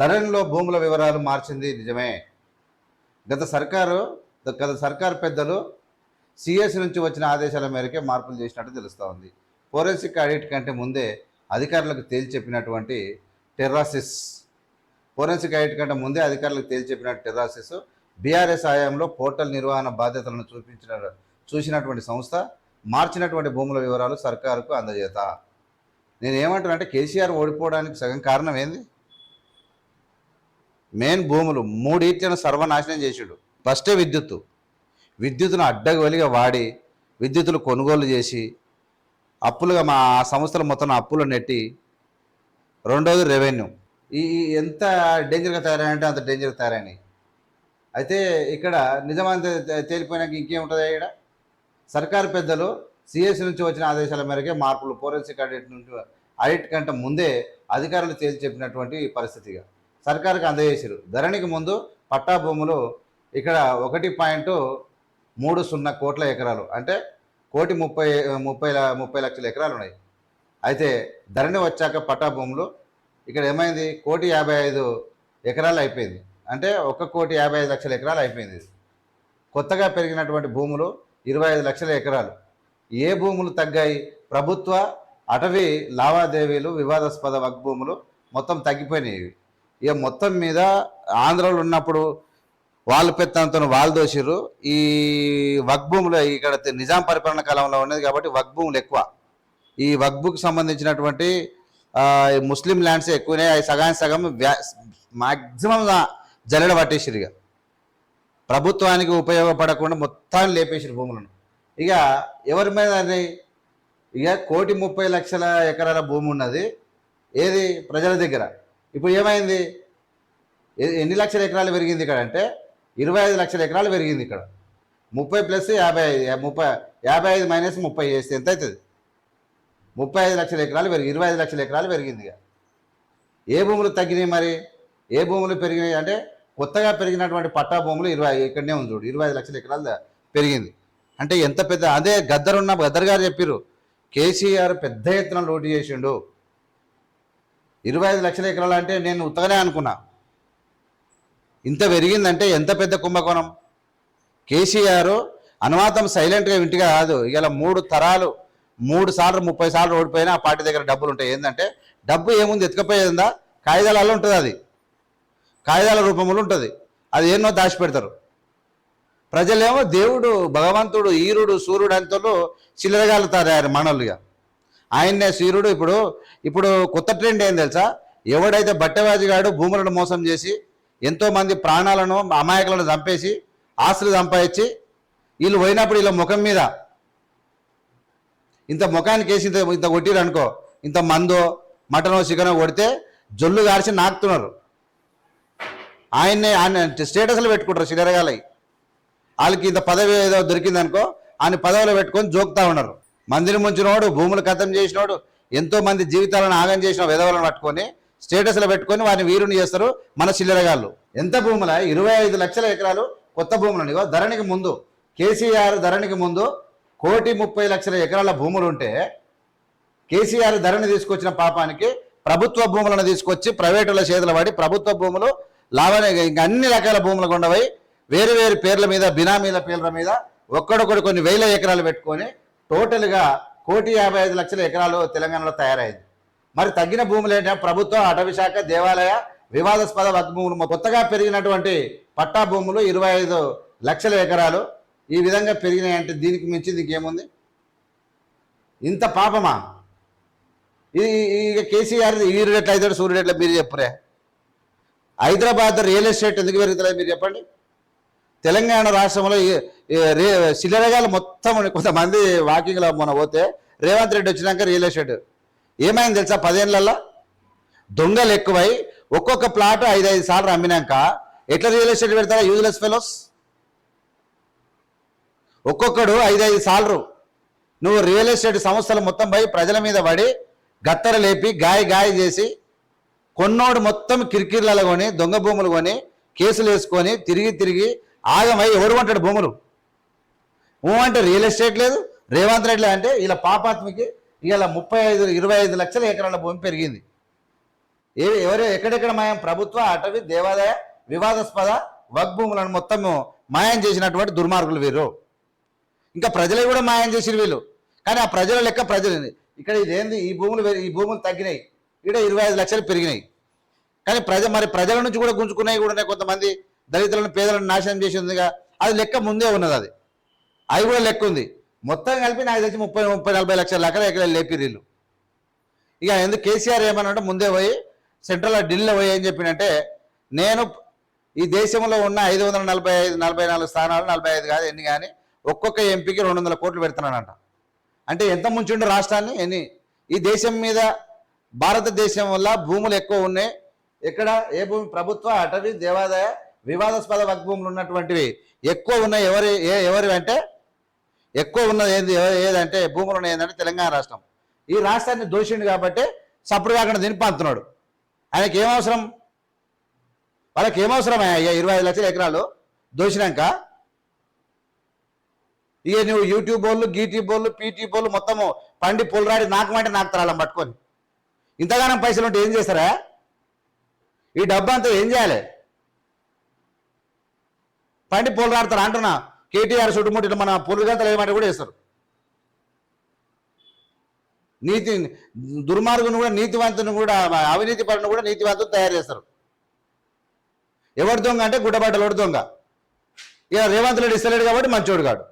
ధరణిలో భూముల వివరాలు మార్చింది నిజమే. గత సర్కారు గత సర్కారు పెద్దలు సిఎస్ నుంచి వచ్చిన ఆదేశాల మేరకే మార్పులు చేసినట్టు తెలుస్తూ ఉంది. ఫోరెన్సిక్ ఆడిట్ కంటే ముందే అధికారులకు తేల్చి చెప్పినటువంటి టెర్రాసిస్. ఫోరెన్సిక్ ఆడిట్ కంటే ముందే అధికారులకు తేల్చి టెర్రాసిస్. బీఆర్ఎస్ హయాంలో పోర్టల్ నిర్వహణ బాధ్యతలను చూపించిన చూసినటువంటి సంస్థ మార్చినటువంటి భూముల వివరాలు సర్కారుకు అందజేత. నేను ఏమంటున్నా అంటే కేసీఆర్ ఓడిపోవడానికి సగం కారణం ఏంది? మెయిన్ భూములు మూడింటిని సర్వనాశనం చేసాడు. ఫస్టే విద్యుత్తు. విద్యుత్తును అడ్డగోలిగా వాడి విద్యుత్తులు కొనుగోలు చేసి అప్పులుగా మా సంస్థలు మొత్తం అప్పులు నెట్టి రెండోది రెవెన్యూ. ఈ ఎంత డేంజర్గా తయారంటే అంత డేంజర్గా తయారైనాయి. అయితే ఇక్కడ నిజమంత తేలిపోయినాక ఇంకేముంటుంది ఇక్కడ? సర్కారు పెద్దలు సిఎస్ నుంచి వచ్చిన ఆదేశాల మేరకే మార్పులు ఫోరెన్సిక్ ఆడిట్ నుండి ఆడిట్ కంటే ముందే అధికారులు తేల్చి చెప్పినటువంటి పరిస్థితిగా. సర్కారుకి అందజేశారు ధరణికి ముందు పట్టా భూములు ఇక్కడ ఒకటి పాయింట్ మూడు సున్నా కోట్ల ఎకరాలు. అంటే కోటి ముప్పై ముప్పై ముప్పై లక్షల ఎకరాలు ఉన్నాయి అయితే ధరణి వచ్చాక పట్టా భూములు ఇక్కడ ఏమైంది? కోటి యాభై ఐదు ఎకరాలు అయిపోయింది. అంటే ఒక కోటి యాభై ఐదు లక్షల ఎకరాలు అయిపోయింది కొత్తగా పెరిగినటువంటి భూములు ఇరవై ఐదు లక్షల ఎకరాలు. ఏ భూములు తగ్గాయి? ప్రభుత్వ అటవీ లావాదేవీలు వివాదాస్పద వక్ భూములు మొత్తం తగ్గిపోయినాయి ఇక మొత్తం మీద ఆంధ్రలో ఉన్నప్పుడు వాళ్ళు పెత్తంతో వాళ్ళు దోషిర్రు. ఈ వగ్భూములు ఇక్కడ నిజాం పరిపాలన కాలంలో ఉన్నది కాబట్టి వగ్భూములు ఎక్కువ. ఈ వక్ సంబంధించినటువంటి ముస్లిం ల్యాండ్స్ ఎక్కువనే అవి సగానికి సగం మ్యాక్సిమం జల్లెడ పట్టేసిరు ఇక. ప్రభుత్వానికి ఉపయోగపడకుండా మొత్తాన్ని లేపేసిరు భూములను. ఇక ఎవరి మీద అది ఇక కోటి ముప్పై లక్షల ఎకరాల భూమి ఉన్నది. ఏది? ప్రజల దగ్గర. ఇప్పుడు ఏమైంది? ఎన్ని లక్షల ఎకరాలు పెరిగింది ఇక్కడ అంటే ఇరవై ఐదు లక్షల ఎకరాలు పెరిగింది ఇక్కడ. ముప్పై ప్లస్ యాభై ఐదు ముప్పై యాభై ఐదు మైనస్ ముప్పై చేస్తే ఎంత అవుతుంది ముప్పై ఐదు లక్షల ఎకరాలు పెరిగి ఇరవై ఐదు లక్షల ఎకరాలు పెరిగింది ఇక. ఏ భూములు తగ్గినాయి మరి? ఏ భూములు పెరిగినాయి అంటే కొత్తగా పెరిగినటువంటి పట్టా భూములు ఇరవై ఇక్కడనే ఉంది చూడు ఇరవై ఐదు లక్షల ఎకరాలు పెరిగింది. అంటే ఎంత పెద్ద అదే గద్దరున్న గద్దర్ గారు చెప్పారు కేసీఆర్ పెద్ద ఎత్తున లోటు చేసిండు. ఇరవై ఐదు లక్షల ఎకరాలు అంటే నేను ఉత్తగానే అనుకున్నా. ఇంత పెరిగిందంటే ఎంత పెద్ద కుంభకోణం? కేసీఆర్ అనువాదం సైలెంట్గా ఇంటిగా కాదు. ఇలా మూడు తరాలు మూడు సార్లు ముప్పై సార్లు ఓడిపోయినా ఆ పార్టీ దగ్గర డబ్బులు ఉంటాయి. ఏంటంటే డబ్బు ఏముంది? ఎత్తుకపోయేదా కాగితాలలో ఉంటుంది అది. కాగితాల రూపంలో ఉంటుంది. అది ఎన్నో దాచిపెడతారు. ప్రజలేమో దేవుడు భగవంతుడు ఈరుడు సూర్యుడు అంతలో చిల్లరగాలుతారు తయారు ఆయన్నే సూర్యుడు ఇప్పుడు ఇప్పుడు కొత్త ట్రెండ్ ఏం తెలుసా? ఎవడైతే బట్టెవాజిగాడు భూములను మోసం చేసి ఎంతో మంది ప్రాణాలను అమాయకులను చంపేసి ఆస్తులు సంపాదించి వీళ్ళు పోయినప్పుడు వీళ్ళ ముఖం మీద ఇంత ముఖానికి వేసి ఇంత ఇంత కొట్టిరు అనుకో ఇంత మందో మటనో చికెనో కొడితే జొల్లు గారిచి నాకుతున్నారు. ఆయన్నే ఆయన స్టేటస్లో పెట్టుకుంటారు చిల్లరగాలై వాళ్ళకి ఇంత పదవి ఏదో దొరికిందనుకో ఆయన పదవిలో పెట్టుకొని జోకుతా ఉన్నారు. మందిరం ఉంచినోడు భూములు కథం చేసినోడు ఎంతో మంది జీవితాలను ఆగం చేసిన విధవలను పట్టుకొని స్టేటస్లో పెట్టుకొని వారిని వీరుని చేస్తారు మన చిల్లరగాళ్ళు. ఎంత భూముల? ఇరవై ఐదు లక్షల ఎకరాలు కొత్త భూములు ఇగో ధరణికి ముందు కేసీఆర్ ధరణికి ముందు కోటి ముప్పై లక్షల ఎకరాల భూములు ఉంటే కేసీఆర్ ధరణి తీసుకొచ్చిన పాపానికి ప్రభుత్వ భూములను తీసుకొచ్చి ప్రైవేటుల చేతుల పడి ప్రభుత్వ భూములు లాభాన్ని ఇంకా అన్ని రకాల భూములు కొండవై వేరు వేరు పేర్ల మీద బినామీల పేర్ల మీద ఒక్కడొకడు కొన్ని వేల ఎకరాలు పెట్టుకొని టోటల్గా కోటి యాభై ఐదు లక్షల ఎకరాలు తెలంగాణలో తయారైంది. మరి తగ్గిన భూములు ఏంటంటే ప్రభుత్వ అటవీ శాఖ దేవాలయ వివాదాస్పద భూములు కొత్తగా పెరిగినటువంటి పట్టా భూములు ఇరవై ఐదు లక్షల ఎకరాలు ఈ విధంగా పెరిగినాయంటే దీనికి మించి ఇంకేముంది ఇంత పాపమా? ఇది ఇక కేసీఆర్ ఈరుడు ఎట్లా అవుతాడు సూర్యుడు ఎట్లా మీరు చెప్పురే. హైదరాబాద్ రియల్ ఎస్టేట్ ఎందుకు పెరుగుతుంది మీరు చెప్పండి? తెలంగాణ రాష్ట్రంలో శిలరగాలు మొత్తం కొంతమంది వాకింగ్లో మొన్న పోతే రేవంత్ రెడ్డి వచ్చినాక రియల్ ఎస్టేట్ ఏమైంది తెలుసా? పదేళ్ళల్లో దొంగలు ఎక్కువై ఒక్కొక్క ప్లాట్ ఐదు ఐదు సార్లు అమ్మినాక ఎట్లా రియల్ ఎస్టేట్ పెడతారా యూజ్లెస్ ఫెలోస్ ఒక్కొక్కడు ఐదు ఐదు సార్లు. నువ్వు రియల్ ఎస్టేట్ సంస్థలు మొత్తం పోయి ప్రజల మీద పడి గత్తర లేపి గాయ గాయ చేసి కొన్నోడు మొత్తం కిరికిర్లలో కొని దొంగ భూములు కొని కేసులు వేసుకొని తిరిగి తిరిగి ఆగమై ఎవడు కొంటాడు భూములు ఊ అంటే రియల్ ఎస్టేట్ లేదు రేవంత్ రెడ్డి అంటే ఇలా పాపాత్మకి ఇలా ముప్పై ఐదు ఇరవై ఐదు లక్షల ఎకరాల భూమి పెరిగింది. ఏ ఎవరు ఎక్కడెక్కడ మాయం? ప్రభుత్వ అటవీ దేవాదాయ వివాదాస్పద వక్ భూములను మొత్తము మాయం చేసినటువంటి దుర్మార్గులు వీరు. ఇంకా ప్రజలు కూడా మాయం చేసిరు వీళ్ళు. కానీ ఆ ప్రజల లెక్క ప్రజలు ఇక్కడ ఇదేంది? ఈ భూములు ఈ భూములు తగ్గినాయి. ఇక్కడ ఇరవై ఐదు లక్షలు పెరిగినాయి. కానీ ప్రజ మరి ప్రజల నుంచి కూడా గుంజుకున్నాయి కూడా ఉన్నాయి కొంతమంది. దళితులను పేదలను నాశనం చేసి ఉందిగా అది లెక్క ముందే ఉన్నది అది. అది కూడా లెక్క ఉంది. మొత్తం కలిపి నాకు తెలిసి ముప్పై ముప్పై నలభై లక్షల లెక్కలు ఎక్కడ లేపిరీలు ఇక ఎందుకు కేసీఆర్ ఏమన్నాడు ముందే పోయి సెంట్రల్ ఢిల్లీలో పోయి ఏం చెప్పినంటే నేను ఈ దేశంలో ఉన్న ఐదు వందల నలభై ఐదు నలభై నాలుగు స్థానాలు నలభై ఐదు కాదు ఎన్ని కానీ ఒక్కొక్క ఎంపీకి రెండు వందల కోట్లు పెడుతున్నానంట. అంటే ఎంత ముంచుండు రాష్ట్రాన్ని ఎన్ని? ఈ దేశం మీద భారతదేశం వల్ల భూములు ఎక్కువ ఉన్నాయి. ఎక్కడ? ఏ భూమి? ప్రభుత్వ అటవీ దేవాదాయ వివాదాస్పద వగ్భూములు ఉన్నటువంటివి ఎక్కువ ఉన్నాయి. ఎవరి ఏ ఎవరి అంటే ఎక్కువ ఉన్నది ఏది? ఏదంటే భూములు ఉన్నాయి ఏంటంటే తెలంగాణ రాష్ట్రం. ఈ రాష్ట్రాన్ని దోషిండు కాబట్టి సప్పుడు కాకుండా దినిపంతున్నాడు ఆయనకి ఏమవసరం వాళ్ళకి ఏమవసరం అయ్యా ఇరవై ఐదు లక్షల ఎకరాలు దోషినాక ఇక నువ్వు యూట్యూబ్ బోళ్ళు గీటీ బోళ్ళు పీటీ బోళ్ళు మొత్తము పండి పొలరాడి నాకమంటే నాకు తరాలం పట్టుకొని. ఇంతగానం పైసలు ఉంటే ఏం చేస్తారా? ఈ డబ్బు అంతా ఏం చేయాలి? పండి పొలరాడతారు అంటున్నా. కేటీఆర్ చుట్టుముట్టిన మన పొలుగంతలు ఏమంటే కూడా వేస్తారు. నీతి దుర్మార్గును కూడా నీతివంతుని కూడా అవినీతి పరుని కూడా నీతివంతుని తయారు చేస్తారు. ఎవరి దొంగ అంటే గుడ్డబడ్డలోడు దొంగ. ఇక రేవంత్ రెడ్డి ఇస్తలేడు కాబట్టి మంచోడు కాడు.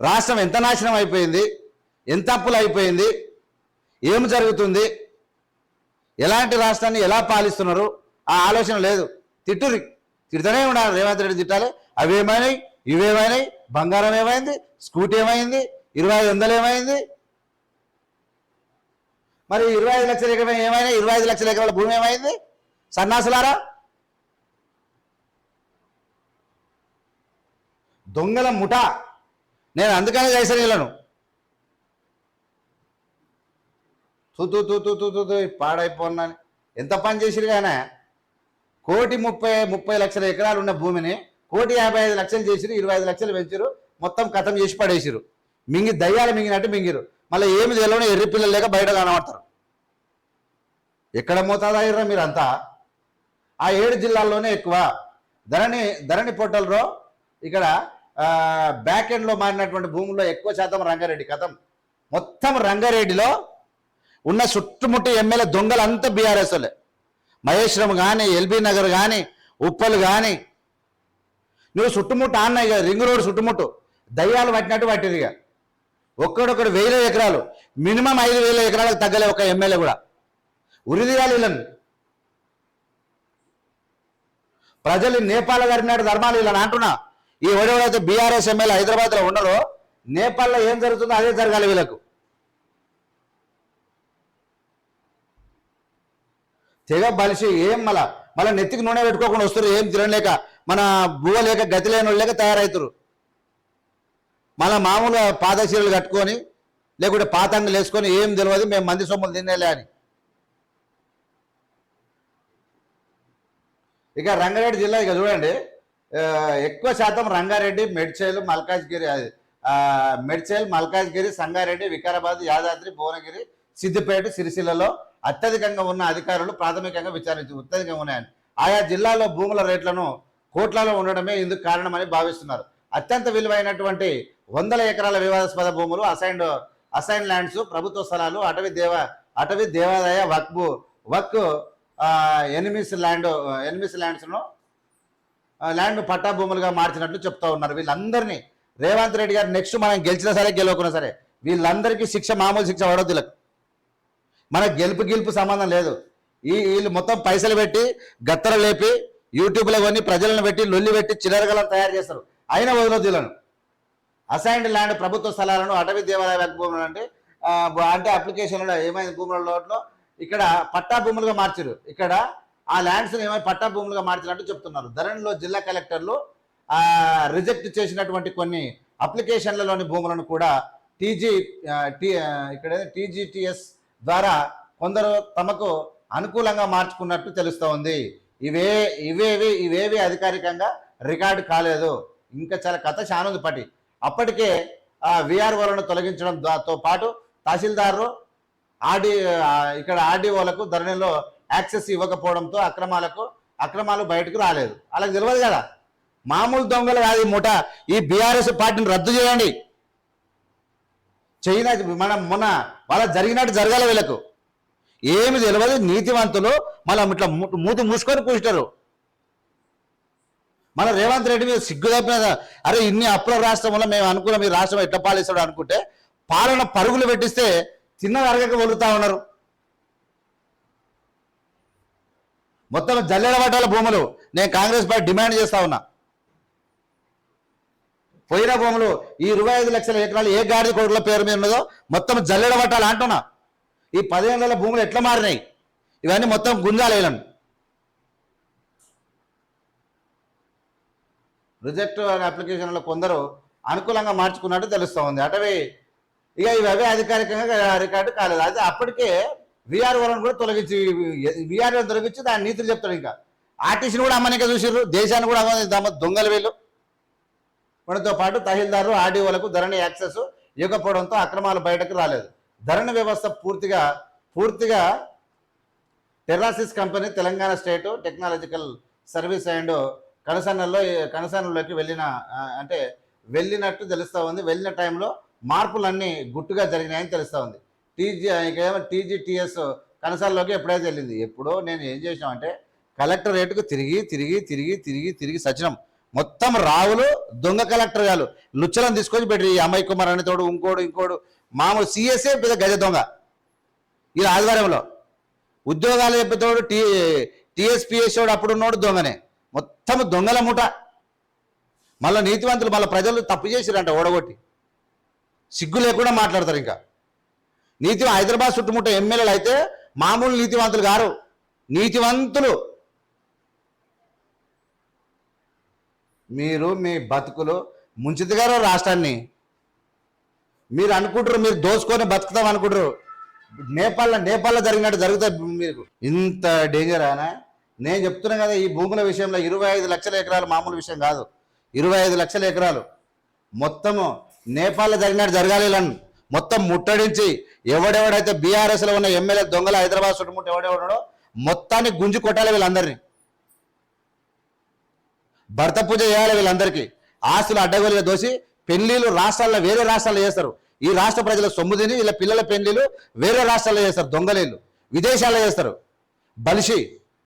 రాష్ట్రం ఎంత నాశనం అయిపోయింది ఎంత అప్పులు అయిపోయింది ఏం జరుగుతుంది ఎలాంటి రాష్ట్రాన్ని ఎలా పాలిస్తున్నారు ఆ ఆలోచన లేదు. తిట్టురి తిడుతూనే ఉండాలి. రేవంత్ రెడ్డి తిట్టాలి. అవేమైనాయి ఇవేమైనాయి బంగారం ఏమైంది? స్కూటీ ఏమైంది? ఇరవై ఐదు వందలు ఏమైంది? మరి ఇరవై ఐదు లక్షల ఎకరం ఏమైనా? ఇరవై ఐదు లక్షల ఎకరాల భూమి ఏమైంది? సన్నాసులారా? దొంగల ముఠ. నేను అందుకనే చేశాను వీళ్ళను. తూ తూ తూ తూ తూ తూ పాడైపోన్నాను. ఎంత పని చేసిరు కానీ కోటి ముప్పై ముప్పై లక్షల ఎకరాలు ఉన్న భూమిని కోటి యాభై ఐదు లక్షలు చేసిరు ఇరవై ఐదు లక్షలు పెంచారు మొత్తం కథం చేసి పడేసిరు. మింగి దయ్యాలు మింగినట్టు మింగిరు. మళ్ళీ ఏమి తెలియని ఎర్రి పిల్లలు లేక బయట కనబడతారు. ఎక్కడ మోతాదాయిర్రా మీరంతా? ఆ ఏడు జిల్లాల్లోనే ఎక్కువ. ధరణి ధరణి పోర్టల్లో ఇక్కడ బ్యాక్ ఎండ్లో మారినటువంటి భూముల్లో ఎక్కువ శాతం రంగారెడ్డి కథం. మొత్తం రంగారెడ్డిలో ఉన్న చుట్టుముట్టు ఎమ్మెల్యే దొంగలంతా బీఆర్ఎస్లే మహేశ్వరం కానీ ఎల్బీ నగర్ కానీ ఉప్పలు కానీ నువ్వు చుట్టుముట్టు ఆన్నాయి కదా రింగ్ రోడ్ చుట్టుముట్టు. దయ్యాలు పట్టినట్టు పట్టిరు ఇక. ఒక్కడొక్కడు వేల ఎకరాలు మినిమం ఐదు వేల ఎకరాలకు తగ్గలే ఒక ఎమ్మెల్యే కూడా. ఉరిదీయాలి వీళ్ళని. ప్రజలు నేపాల్ గారినాడు ధర్మాలు వీళ్ళని అంటున్నా. ఈ ఎవడెవడైతే బీఆర్ఎస్ ఎమ్మెల్యే హైదరాబాద్లో ఉన్నారో నేపాల్లో ఏం జరుగుతుందో అదే జరగాలి వీళ్ళకు. తెగ బలిసి ఏం మళ్ళా? మళ్ళీ నెత్తికి నూనె పెట్టుకోకుండా వస్తారు ఏం తినలేక మన బువ్వ లేక గతి లేని వాళ్ళు లేక తయారవుతారు మళ్ళీ మామూలుగా పాదశీలలు కట్టుకొని లేకుంటే పాతంగులు వేసుకొని ఏం తెలియదు మేము మంది సొమ్ములు తినేలే అని. ఇక రంగారెడ్డి జిల్లా ఇక చూడండి. ఎక్కువ శాతం రంగారెడ్డి మెడ్చేలు మల్కాజ్గిరి అది, మెడ్చేల్ మల్కాజ్గిరి సంగారెడ్డి వికారాబాద్ యాదాద్రి భువనగిరి సిద్దిపేట సిరిసిల్లలో అత్యధికంగా ఉన్న అధికారులు ప్రాథమికంగా విచారించి అత్యధికంగా ఉన్నాయని. ఆయా జిల్లాల్లో భూముల రేట్లను కోట్లలో ఉండడమే ఇందుకు కారణమని భావిస్తున్నారు. అత్యంత విలువైనటువంటి వందల ఎకరాల వివాదాస్పద భూములు అసైన్డ్ అసైన్ ల్యాండ్స్ ప్రభుత్వ స్థలాలు అటవీ దేవ అటవీ దేవాదాయ వక్ వక్ ఎనిమిస్ ల్యాండ్ ఎనిమిస్ ల్యాండ్స్ను ల్యాండ్ పట్టా భూములుగా మార్చినట్లు చెప్తా ఉన్నారు. వీళ్ళందరినీ రేవంత్ రెడ్డి గారు నెక్స్ట్ మనం గెలిచినా సరే గెలవకున్నా సరే వీళ్ళందరికీ శిక్ష మామూలు శిక్ష పడవద్దు మన గెలుపు గెలుపు సంబంధం లేదు. ఈ వీళ్ళు మొత్తం పైసలు పెట్టి గత్తర లేపి యూట్యూబ్లో కొని ప్రజలను పెట్టి లొల్లి పెట్టి చిల్లరగలను తయారు చేస్తారు. అయినా వదలొద్దు వీళ్ళను. అసైన్డ్ ల్యాండ్ ప్రభుత్వ స్థలాలను అటవీ దేవాలయ భూములు అంటే అంటే అప్లికేషన్లో ఏమైంది భూముల లోట్లో? ఇక్కడ పట్టా భూములుగా మార్చారు ఇక్కడ ఆ ల్యాండ్స్ని ఏమైనా పట్టా భూములుగా మార్చినట్టు చెప్తున్నారు. ధరణిలో జిల్లా కలెక్టర్లు రిజెక్ట్ చేసినటువంటి కొన్ని అప్లికేషన్లలోని భూములను కూడా టీజీ టీ ఇక్కడ టీజీటీఎస్ ద్వారా కొందరు తమకు అనుకూలంగా మార్చుకున్నట్టు తెలుస్తూ ఉంది. ఇవే ఇవేవి ఇవేవి అధికారికంగా రికార్డు కాలేదు. ఇంకా చాలా కథ చాలా ఉంది అప్పటికే ఆ విఆర్ఓలను తొలగించడం దాంతో పాటు తహసీల్దారు ఆర్డి ఇక్కడ ఆర్డీఓలకు ధరణిలో యాక్సెస్ ఇవ్వకపోవడంతో అక్రమాలకు అక్రమాలు బయటకు రాలేదు. అలా తెలియదు కదా. మామూలు దొంగలు కాదు ఈ ముఠ. ఈ బీఆర్ఎస్ పార్టీని రద్దు చేయండి. చైనా మనం మొన్న వాళ్ళ జరిగినట్టు జరగాల వీళ్ళకు. ఏమి తెలియదు నీతివంతులు మళ్ళీ ఇట్లా మూతి మూసుకొని కూర్చుంటారు. మన రేవంత్ రెడ్డి మీద సిగ్గు తప్పిన అరే ఇన్ని అప్పుల రాష్ట్రం వల్ల మేము అనుకున్నాం ఈ రాష్ట్రం ఎట్లా పాలిస్తాడు అనుకుంటే పాలన పరుగులు పెట్టిస్తే చిన్న అరగక వదులుతా ఉన్నారు. మొత్తం జల్లెడ పట్టాల భూములు నేను కాంగ్రెస్ పార్టీ డిమాండ్ చేస్తా ఉన్నా. పోయిన భూములు ఈ ఇరవై ఐదు లక్షల ఎకరాలు ఏ గాడి కోట్ల పేరు మీద ఉన్నదో మొత్తం జల్లెడ పట్టాలి అంటున్నా. ఈ పదిహేను భూములు ఎట్లా మారినాయి? ఇవన్నీ మొత్తం గుంజాలేలను రిజెక్ట్ అనే అప్లికేషన్లో కొందరు అనుకూలంగా మార్చుకున్నట్టు తెలుస్తూ ఉంది. అటవీ ఇక ఇవే అధికారికంగా రికార్డు కాలేదు. అయితే అప్పటికే విఆర్ కూడా తొలగించి విఆర్ తొలగించి దాని నీతులు చెప్తాడు ఇంకా. ఆర్టీసీని కూడా అమ్మనిక చూసిర్రు. దేశాన్ని కూడా అమ్మని దొంగలు వీళ్ళు. మనతో పాటు తహసీల్దారు ఆర్డీఓలకు ధరణి యాక్సెస్ ఇవ్వకపోవడంతో అక్రమాలు బయటకు రాలేదు. ధరణి వ్యవస్థ పూర్తిగా పూర్తిగా Terrasis company Telangana state technological service and కనసన్నల్లో కనసన్నలోకి వెళ్ళిన అంటే వెళ్ళినట్టు తెలుస్తూ ఉంది. వెళ్ళిన టైంలో మార్పులన్నీ గుట్టుగా జరిగినాయని తెలుస్తూ ఉంది. టీజీ ఇంకేమో టీజీటీఎస్ కనసాల్లోకి ఎప్పుడైతే వెళ్ళింది? ఎప్పుడో నేను ఏం చేసినామంటే కలెక్టరేట్కు తిరిగి తిరిగి తిరిగి తిరిగి తిరిగి సచినం మొత్తం రావులు దొంగ కలెక్టర్ గారు లుచ్చలను తీసుకొని పెట్టి అమ్మాయి కుమార్ అనే తోడు ఇంకోడు ఇంకోడు. మామూలు సిఎస్ఏ పెద్ద గజ దొంగ. ఈ ఆదివారంలో. ఉద్యోగాలు చెప్పేతోడు టీ టీఎస్పీఎస్ అప్పుడు ఉన్నోడు దొంగనే. మొత్తం దొంగల ముఠ మళ్ళీ నీతివంతులు మళ్ళీ ప్రజలు తప్పు చేసిరంట ఓడగొట్టి. సిగ్గు లేకుండా మాట్లాడతారు ఇంకా. నీతి హైదరాబాద్ చుట్టుముట్ట ఎమ్మెల్యేలు అయితే మామూలు నీతివంతులు గారు నీతివంతులు. మీరు మీ బతుకులు ముంచిదిగారు రాష్ట్రాన్ని. మీరు అనుకుంటారు మీరు దోసుకొని బతుకుతాం అనుకుంటారు నేపాల్లో నేపాల్లో జరిగినట్టు జరుగుతుంది మీకు. ఇంత డేంజర్ అయినా నేను చెప్తున్నా కదా ఈ భూముల విషయంలో ఇరవై ఐదు లక్షల ఎకరాలు మామూలు విషయం కాదు. ఇరవై ఐదు లక్షల ఎకరాలు. మొత్తము నేపాల్లో జరిగినట్టు జరగాలి మొత్తం ముట్టడించి ఎవడెవడైతే బీఆర్ఎస్లో ఉన్న ఎమ్మెల్యే దొంగల హైదరాబాద్ చుట్టుముట్టు ఎవడెవడో మొత్తాన్ని గుంజి కొట్టాలి వీళ్ళందరినీ. భర్త పూజ చేయాలి వీళ్ళందరికీ. ఆస్తులు అడ్డగోలుగా దోసి పెళ్ళిళ్ళు రాష్ట్రాల్లో వేరే రాష్ట్రాల్లో చేస్తారు. ఈ రాష్ట్ర ప్రజల సొమ్ము తిని వీళ్ళ పిల్లల పెళ్ళిళ్ళు వేరే రాష్ట్రాల్లో చేస్తారు. దొంగలేళ్ళు. విదేశాల్లో చేస్తారు. బలిషి